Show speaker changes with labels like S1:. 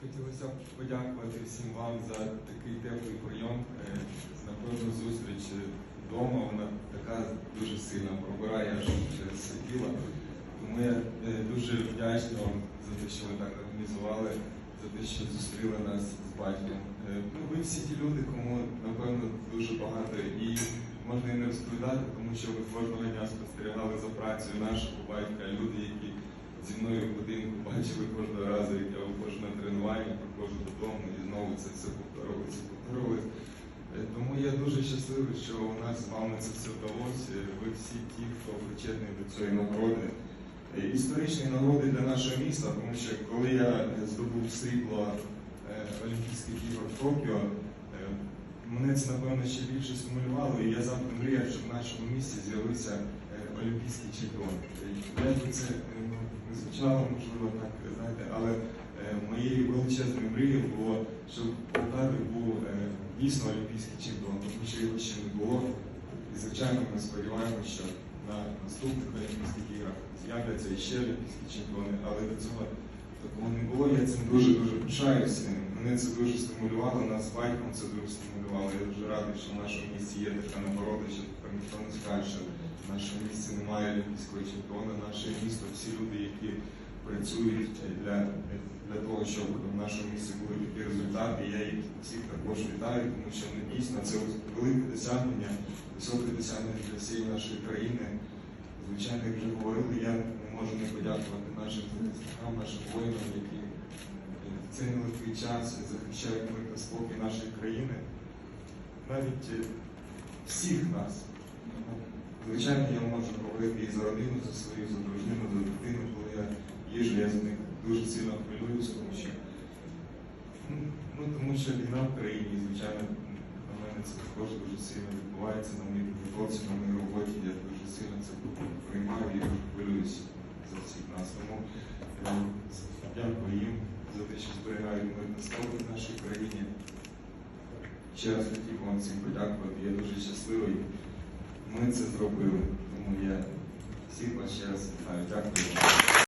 S1: Хотілося б подякувати всім вам за такий теплий прийом. Е, Напевно, зустріч вдома, вона така дуже сильна, пробирає через тіло. Тому я е, дуже вдячний вам за те, що ви так організували, за те, що зустріли нас з батьком. Е, Ну, ви всі ті люди, кому напевно дуже багато і можна і не розповідати, тому що ви кожного дня спостерігали за працею нашого батька, люди, які зі мною в будинку кожного разу, як я виходжу на тренування, приходжу додому і знову це все повторюється, повторюється. Е, Тому я дуже щасливий, що у нас з вами це все вдалося. Ви всі ті, хто причетний до цієї нагороди. Е, Історичні нагороди для нашого міста, тому що коли я здобув срібло е, Олімпійських ігор в Токіо, мене це напевно ще більше стимулювало, і я завжди мріяв, щоб в нашому місті з'явився олімпійський чемпіон. Би це е, ну, не звучало, можливо, так знаєте, але е, моєю величезною мрією було, щоб Полтаві був е, дійсно олімпійський чемпіон, тому що його ще не було. І звичайно, ми сподіваємося, що на наступних Олімпійських іграх з'являться іще олімпійські чемпіони, але до цього такого не було. Я цим дуже дуже пишаюся. Мене це дуже стимулювало, нас з батьком це дуже стимулювало. Я дуже радий, що в нашому місті є така нагорода, що ніхто не скаже, нашому місті немає олімпійського чемпіона. Наше місто, всі люди, які працюють для, для того, щоб в нашому місті були такі результати. Я їх всіх також вітаю, тому що ну, дійсно це велике досягнення, високе досягнення для всієї нашої країни. Звичайно, як вже говорили, я не можу не подякувати нашим захисникам, нашим воїнам, які в цей нелегкий час захищають мир та спокій нашої країни. Навіть всіх нас. Звичайно, я можу говорити і за родину, за свою, за дружину, за дитину, коли я їжу, я за них дуже сильно хвилююся, тому що, ну, тому що війна в країні, звичайно, на мене це також дуже сильно відбувається на моїй підготовці, на моїй роботі. Я дуже сильно це приймаю і дуже хвилююся за всіх нас. Тому е, дякую їм за те, що зберігають мир та спокій в нашій країні. Ще раз хотів вам всім подякувати. Я дуже щасливий. Ми це зробили. Тому я всіх вас ще раз вітаю. Дякую.